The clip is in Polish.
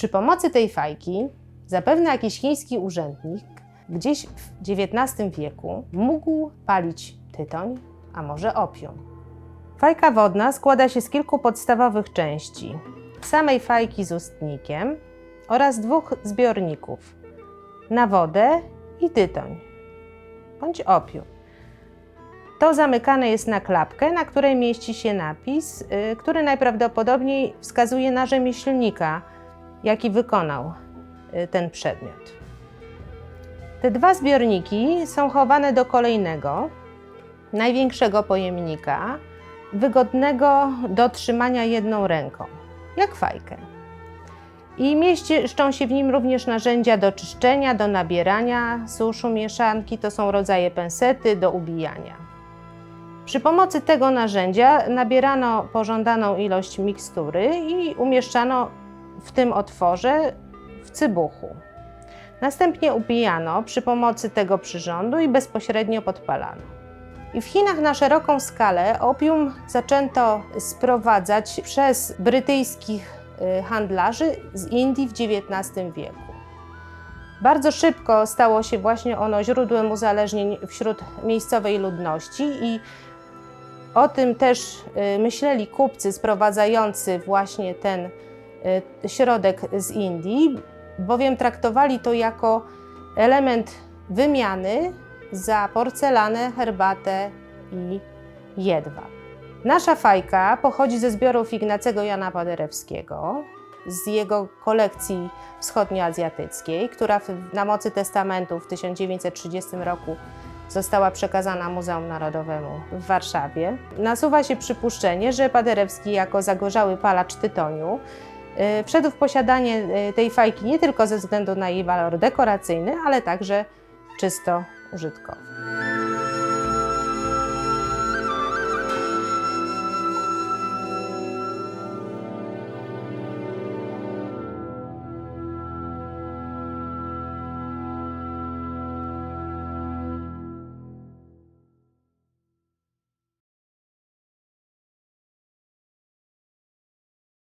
Przy pomocy tej fajki zapewne jakiś chiński urzędnik gdzieś w XIX wieku mógł palić tytoń, a może opium. Fajka wodna składa się z kilku podstawowych części: samej fajki z ustnikiem oraz dwóch zbiorników na wodę i tytoń bądź opium. To zamykane jest na klapkę, na której mieści się napis, y, który najprawdopodobniej wskazuje na rzemieślnika, jaki wykonał y, ten przedmiot. Te dwa zbiorniki są chowane do kolejnego, największego pojemnika, wygodnego do trzymania jedną ręką, jak fajkę. I mieszczą się w nim również narzędzia do czyszczenia, do nabierania suszu mieszanki, to są rodzaje pensety do ubijania. Przy pomocy tego narzędzia nabierano pożądaną ilość mikstury i umieszczano w tym otworze w cybuchu. Następnie upijano przy pomocy tego przyrządu i bezpośrednio podpalano. I w Chinach na szeroką skalę opium zaczęto sprowadzać przez brytyjskich y, handlarzy z Indii w XIX wieku. Bardzo szybko stało się właśnie ono źródłem uzależnień wśród miejscowej ludności i o tym też y, myśleli kupcy sprowadzający właśnie ten środek z Indii, bowiem traktowali to jako element wymiany za porcelanę, herbatę i jedwab. Nasza fajka pochodzi ze zbiorów Ignacego Jana Paderewskiego, z jego kolekcji wschodnioazjatyckiej, która na mocy testamentu w 1930 roku została przekazana Muzeum Narodowemu w Warszawie. Nasuwa się przypuszczenie, że Paderewski jako zagorzały palacz tytoniu y, wszedł w posiadanie y, tej fajki nie tylko ze względu na jej walor dekoracyjny, ale także czysto użytkowy.